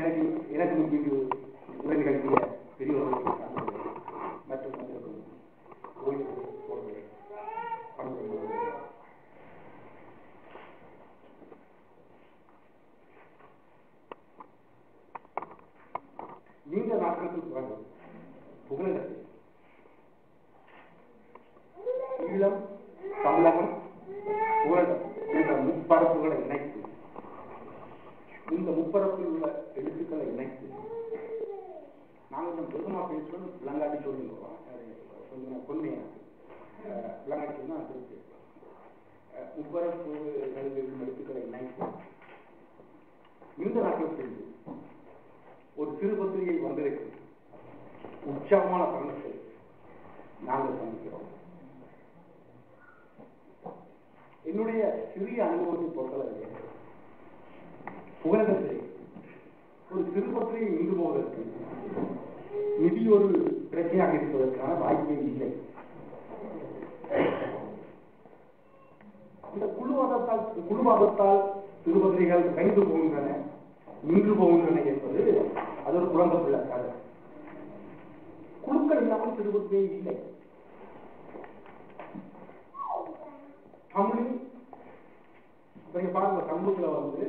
எனக்கு எனக்கு முன்பு உரை நிகழ்த்திய பெரியவர்கள் மற்றும் நீண்ட நாட்களுக்கு பிறகு புகழகத்தில் ஈழம் தமிழகம் புகழகம் என்ற முப்பரப்புகளை இணைத்து இந்த முப்பரப்பில் உள்ள எழுத்துக்களை இணைத்து நாங்கள் கொஞ்சம் பெருமா பேசுவோம் விளங்காட்டி சொல்லிடுவோம் கொஞ்சம் பொன்மையா விளங்காட்டி சொன்னா திருப்பி அஹ், முப்பரப்புகளில் எழுத்துக்களை இணைத்து இந்த நாட்டில் ஒரு சிறு பத்திரிகை வந்திருக்கு உற்சாகமான தருணத்தை நாங்கள் சந்திக்கிறோம். என்னுடைய சிறிய அனுபவத்தை பொறுத்தளவு புகழகத்தில் ஒரு திருப்பத்தை பத்திரிகை போவதற்கு நிதி ஒரு பிரச்சனையாக இருப்பதற்கான வாய்ப்பே இல்லை. இந்த குழுவாதத்தால் குழுவாதத்தால் சிறுபத்திரிகைகள் கைது போகின்றன நின்று போகின்றன என்பது அது ஒரு குழந்தை பிள்ளை கதை குழுக்கள் இல்லாமல் திருப்பதியே இல்லை. தமிழில் பாருங்க தமிழ்ல வந்து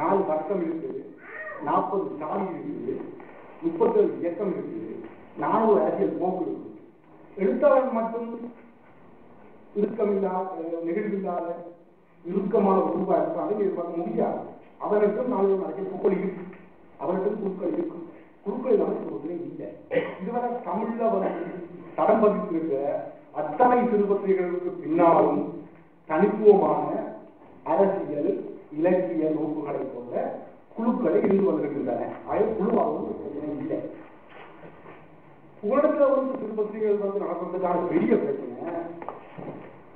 நாலு வர்க்கம் இருக்குது நாற்பது சாதி இருக்குது முப்பத்தேழு இயக்கம் இருக்குது நானூறு அரசியல் போக்கு இருக்குது. எழுத்தாளர் மட்டும் இறுக்கமில்லாத நெகிழ்வில்லாத இறுக்கமான உருவா இருப்பாங்க இது முடியாது. அவர்களுக்கும் நாலு அரசியல் குழுக்கள் இருக்கு அவர்களுக்கும் குழுக்கள் இருக்கும். குறுக்கள் நமக்கு ஒன்றே இல்லை. இதுவரை தமிழ்ல வந்து தடம் பதித்திருக்க அத்தனை திருப்பத்திரிகளுக்கு பின்னாலும் தனித்துவமான அரசியல் இலக்கிய நோக்குகளை போல குழுக்களை இருந்து வந்திருக்கின்றன. அது குழுவாகவும் பிரச்சனை இல்லை. உலகத்துல வந்து சிறுபத்திரிகைகள் வந்து நடக்கிறதுக்கான பெரிய பிரச்சனை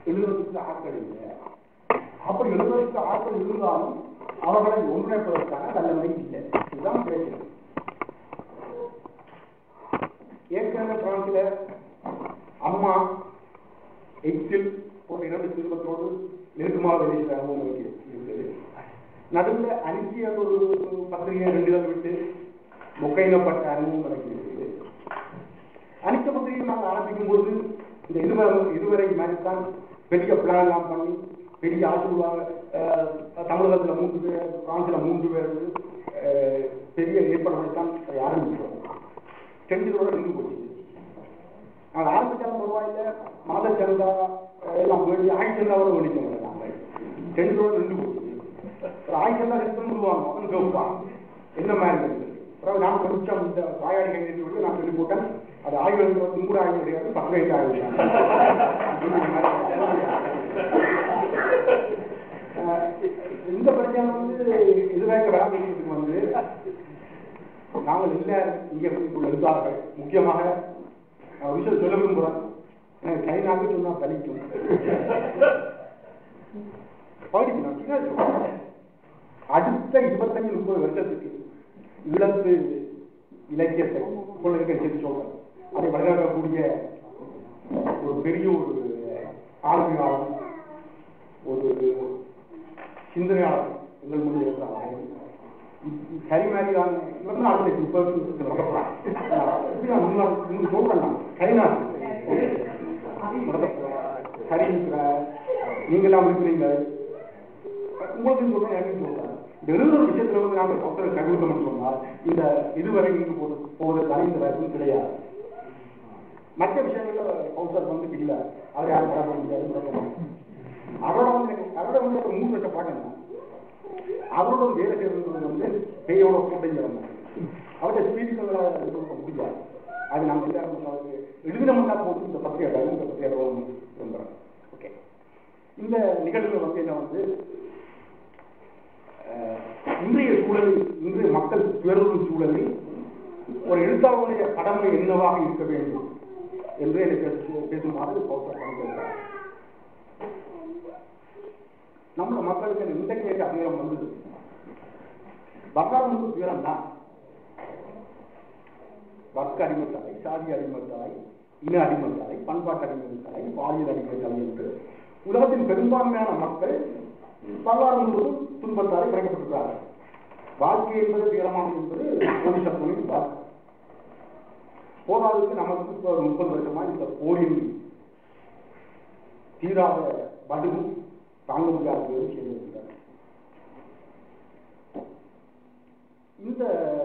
எழுதுறதுக்கு ஆட்கள் இல்லை. அப்படி எழுதுறதுக்கு ஆட்கள் இருந்தாலும் அவர்களை ஒன்றிணைப்பதற்கான வல்லமை இல்லை. இதுதான் பிரச்சனை. ஏற்கனவே பிரான்சில அம்மா எச்சில் ஒரு இரண்டு சிறுவத்தோடு நெருக்கமாக வெளியிட்டாங்க. அனுபவம் இருக்கு இருக்குது நடுவில் ஒரு பத்திரிகை ரெண்டு பேர் விட்டு முக்கையிடப்பட்ட அனுபவம் கிடைக்கிறது அனைத்து பத்திரிகையும் நாங்கள் ஆரம்பிக்கும் போது இந்த இதுவரை இதுவரை மாதிரி தான் பெரிய பிளான் எல்லாம் பண்ணி பெரிய ஆசிர்வாக தமிழகத்தில் மூன்று பேர் பிரான்ஸில் மூன்று பேர் பெரிய ஏற்பாடுகளை தான் ஆரம்பிக்கிறோம். செஞ்சதோட நின்று போச்சு. நாங்கள் ஆரம்பித்தாலும் பரவாயில்ல மாத சந்தா எல்லாம் வேண்டி ஆயிரத்தி சந்தாவோட வேண்டிச்சோம் நாங்கள் செஞ்சதோட நின்று போச்சு ஒரு ஆய் சந்தா சொல்லுவாங்க. அவன் கேட்பான் என்ன மாதிரி? அதாவது நான் கொஞ்சம் இந்த வாயாடி கைது விட்டு நான் சொல்லி போட்டேன். அது ஆய்வு நூறு ஆய்வு கிடையாது பத்து வயசு ஆய்வு இந்த பிரச்சனை வந்து இதுவரைக்கும் வராமறதுக்கு வந்து நாங்கள் இல்லை இங்கே உள்ள எழுத்தாளர்கள் முக்கியமாக விஷயம் சொல்ல விரும்புகிறேன் எனக்கு சைனாவுக்கு சொன்னா பலிக்கும். படிக்கணும். அடுத்த இருபத்தஞ்சு முப்பது வருஷத்துக்கு ஈழத்து இலக்கியத்தை இப்போ இருக்க சொல்றேன் அதை வழிநடத்தக்கூடிய ஒரு பெரிய ஒரு ஆளுமையாளர் ஒரு சிந்தனையாளர் எங்கள் முன்னாடி இருக்கிறாங்க. கரிமாரியான தான் அடுத்த முப்பது முன்னாள் சொல்றேன் நான் கரிநாத் நீங்களாம் இருக்கிறீங்க உங்களுக்கு சொல்றேன் எனக்கு சொல்றேன் இந்த எழுதுற விஷயத்துல வந்து நாம பக்தரை கைவிட்டோம்னு சொன்னால் இந்த இதுவரை இங்கு போது போவதற்கான இந்த வாய்ப்பும் கிடையாது. மற்ற விஷயங்கள்ல கவுன்சர் வந்து இல்ல. அவர் யாரும் பார்க்க முடியாது அவரோட வந்து அவரோட வந்து ஒரு மூணு லட்சம் பார்க்கணும் அவரோட வேலை செய்யறது வந்து பெய்யோட கூட்டம் அவருடைய ஸ்பீச்சுகளை கொடுக்க முடியாது. அது நாங்கள் எல்லாரும் அவருக்கு எழுதினோம்னா போது இந்த பத்திரிகை இந்த பத்திரிகை விரும்புகிறேன் ஓகே இந்த நிகழ்வு வந்து என்ன வந்து இன்றைய சூழலில் இன்றைய மக்கள் துயரும் சூழலில் ஒரு எழுத்தாளருடைய கடமை என்னவாக இருக்க வேண்டும் என்று எனக்கு பேசுமாறு கௌசர் நம்ம மக்களுக்கு இன்றைக்கு ஏற்ற அதிகாரம் வந்தது. பகாமுக்கு துயரம் தான். வர்க்க அடிமத்தாய் சாதி அடிமத்தாய் இன அடிமைத்தலை பண்பாட்டு அடிமைத்தலை பாலியல் அடிமைத்தலை என்று உலகத்தின் பெரும்பான்மையான மக்கள் வரலாறு என்பது துன்பத்தால் குறைக்கப்பட்டிருக்கிறார்கள் வாழ்க்கை என்பது வீரமானது என்பது போலீசத்தின் வாழ்க்கை. போராளுக்கு நமக்கு இப்போ முப்பது வருஷமா இந்த போரின் தீராத வடுவும் தாங்க முடியாத செய்திருக்கிறார் இந்த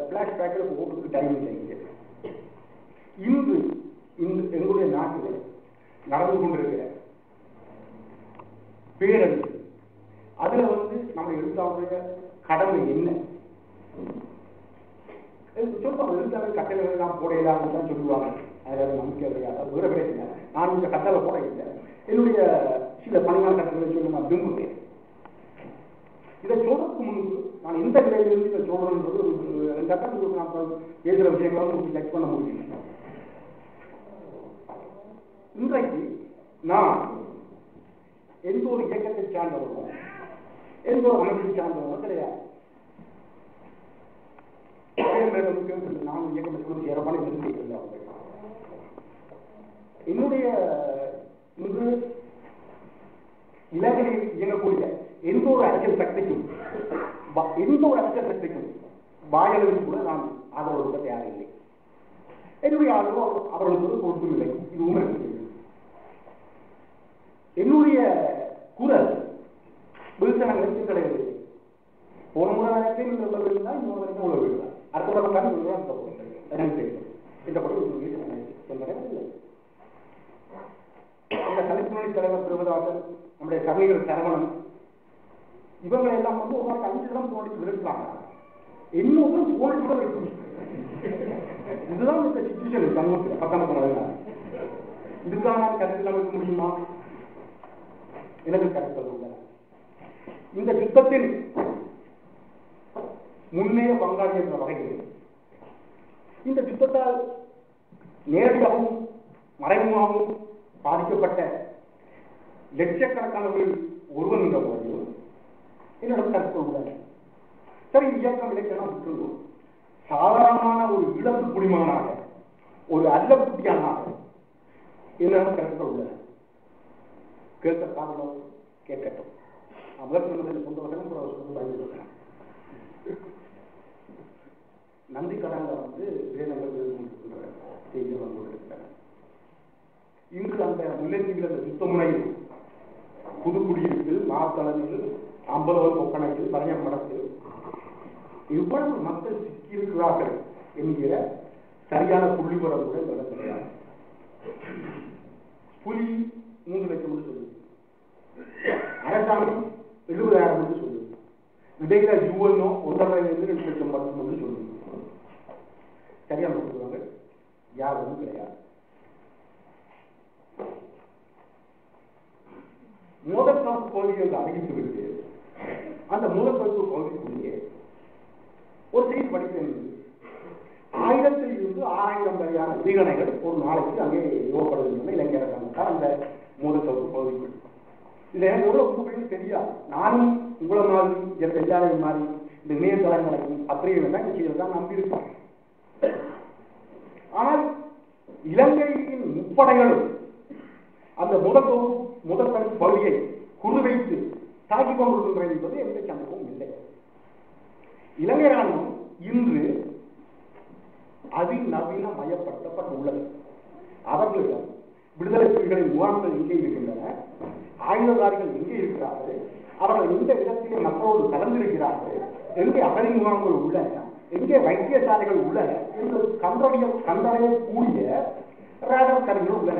பிளாஷ்பேக்கில் ஒவ்வொருக்கு டைம் இல்லைங்க இன்று இன்று எங்களுடைய நாட்டில் நடந்து கொண்டிருக்கிற பேரழிவு அதுல வந்து நம்ம எழுத்தாளருடைய கடமை என்ன? சொல்லுவாங்க எழுத்தாளர் கட்டளை எல்லாம் போடையலாம்னு தான் சொல்லுவாங்க. அதில் நம்பிக்கை கிடையாது வேற கிடையாது நான் இந்த கட்டளை போட இல்லை. என்னுடைய சில பணியாளர் கட்டளை சொல்லுங்க நான் விரும்புகிறேன். இதை சொல்றதுக்கு முன்பு நான் எந்த நிலையிலிருந்து இதை சொல்றேன்றது ஒரு ரெண்டு கட்டத்துக்கு நான் பேசுகிற விஷயங்களை உங்களுக்கு செக் பண்ண முடியும் இன்றைக்கு நான் எந்த ஒரு இயக்கத்தை சார்ந்தவரும் எந்த ஒரு அமைப்பை சார்ந்தவரும் கிடையாது நானும் இயக்கம் சிறப்பான விரும்பி என்னுடைய இன்று இலங்கையில் இயங்கக்கூடிய எந்த ஒரு அரசியல் சக்திக்கும் எந்த ஒரு அரசியல் சக்திக்கும் வாயளவில் கூட நான் ஆதரவு கொடுக்க தயாரில்லை. என்னுடைய ஆதரவு அவர்- அவர்களுக்கு பொறுப்பும் இது உண்மை. என்னுடைய குரல் விழுத்தனங்களுக்கு கிடையாது ஒரு முறை வரைக்கும் இந்த உள்ள விழுந்தா இன்னொரு வரைக்கும் உள்ள விழுந்தா அடுத்த முறை உட்காந்து விழுந்தா அந்த போகிறேன் எனக்கு தெரியும் இந்த படம் ஒரு வீட்டு சொன்னேன் இல்லை. இந்த கலைத்துறை தலைவர் பிரபதாசன் நம்முடைய கவிஞர் சரவணன் இவங்களை எல்லாம் வந்து ஒரு நாளைக்கு அஞ்சு இடம் தோண்டி விழுக்கிறாங்க இன்னும் தோண்டி கூட இருக்கும் இதுதான் இந்த சிச்சுவேஷன் சமூகத்தில் பத்தாம் நாள் இதுக்காக நான் கருத்தில் அமைக்க முடியுமா? எனக்கு கருத்து இல்லை இந்த யுத்தத்தில் முன்னே பங்காளி என்ற வகையில் இந்த யுத்தத்தால் நேரடியாகவும் மறைமுகமாகவும் பாதிக்கப்பட்ட லட்சக்கணக்கானவர்கள் ஒருவன் என்ற முறையில் என்னிடம் கருத்து உள்ளன சரி இயக்கம் இலக்கணம் விட்டுள்ளோம் சாதாரணமான ஒரு இழப்பு குடிமகனாக ஒரு அல்ல குட்டியானாக என்னிடம் கருத்துக்கள் உள்ளன. கேட்க காரணம் கேட்கட்டும். நான் முதல் சொன்னதில் கொண்டு வரணும் அவர் சொல்லி பயந்து நந்தி கடாங்க வந்து வேதங்கள் கொண்டிருக்கின்ற செய்தி வந்து கொண்டிருக்கிறார் இன்று அந்த முல்லைத்தீவில் அந்த சுத்தமுனையில் புதுக்குடியிருப்பு மாத்தளவில் அம்பலவர் கொக்கணையில் பழையம் மடத்தில் இவ்வளவு மக்கள் சிக்கியிருக்கிறார்கள் என்கிற சரியான புள்ளிவரம் கூட இந்த கிடையாது. புலி மூன்று லட்சம் சொல்லுது அரசாங்கம் எழுபதாயிரம் என்று சொல்லுது. இடையில யூஎன்ஓ ஒன்றரை இருந்து ரெண்டு லட்சம் மட்டும் என்று சொல்லுது. சரியா சொல்லுவாங்க யாரும் கிடையாது. மூலத்தொகுப்பு பகுதியை அறிவித்து விட்டு அந்த மூலத்தொகுப்பு பகுதிக்குள்ளேயே ஒரு செய்தி படிக்கிறது ஆயிரத்தில் இருந்து ஆறாயிரம் வரையான தீகணைகள் ஒரு நாளைக்கு அங்கே யோகப்படுகின்றன இளைஞர்கள் அந்த மூலத்தொகுப்பு பகுதிக்குள் இது எனக்கு எவ்வளவு உண்மைன்னு தெரியாது. நானும் உங்களை மாதிரி என் பெரியாரையும் மாதிரி இந்த இணையதளங்களையும் பத்திரிகைகள் தான் விஷயங்கள் தான் நம்பியிருக்கேன் ஆனால் இலங்கையின் முப்படைகளும் அந்த முதல் முதல் பகுதியை குறிவைத்து தாக்கிக் கொண்டிருக்கின்றது என்பது எந்த சந்தேகமும் இல்லை. இலங்கை ராணுவம் இன்று அதிநவீன மயப்படுத்தப்பட்டுள்ளது அவர்களிடம் விடுதலை புலிகளின் முகாம்கள் எங்கே இருக்கின்றன? ஆயுததாரிகள் எங்கே இருக்கிறார்கள்? அவர்கள் எந்த இடத்திலே மக்களோடு கலந்திருக்கிறார்கள்? எங்கே அகலி முகாம்கள் உள்ளன? எங்கே வைத்தியசாலைகள் உள்ளன? என்று கண்டறிய கண்டறியக்கூடிய ரேடர் கருவிகள் உள்ளன